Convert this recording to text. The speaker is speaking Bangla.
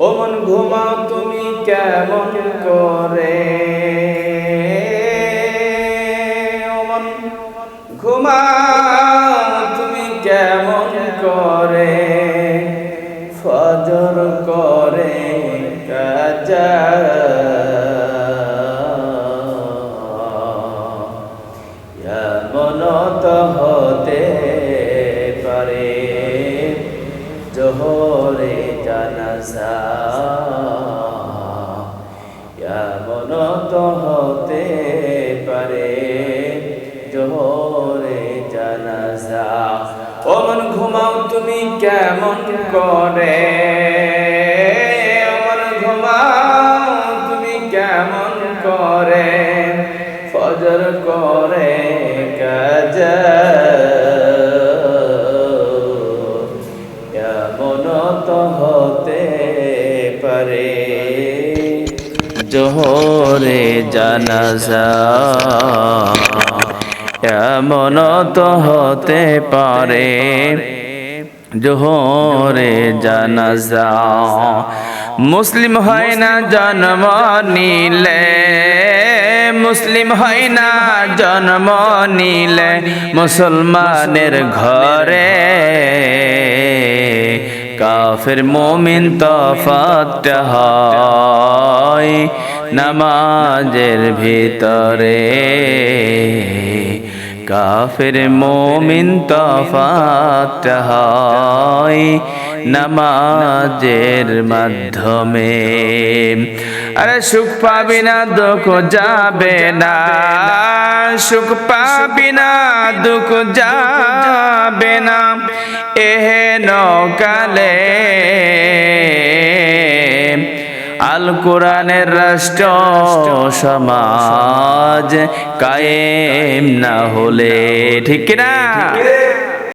ও মন ঘুমাও তুমি কেমন করে? ও মন ঘুমাও তুমি কেমন করে? ফজর করে কাজা জোহরে জানাজা। এমন তো হতে পারে জোহরে জানাজা। ও মন ঘুমাও তুমি কেমন করে? ও মন ঘুমাও তুমি কেমন করে? ফজর করে কাজা এমন তো হতে পারে। জোহরে জানাজা এমন তো হতে পারে। জোহরে জানাজা মুসলিম হয় না জন্ম নিলে। মুসলিম হয় না জন্ম নিলে। মুসলমানের ঘরে কাফের মোমিন তফাত হয় নামাজের ভিতরে। কাফের মোমিন তফাত হয় নামাজের মাধ্যমে। আরে সুখ পাবি না, দুঃখ যাবে না। সুখ পাবি না, দুঃখ যাবে না। এহে নকালে আল কোরআনের রাষ্ট্র সমাজ কায়েম না হলে ঠিক না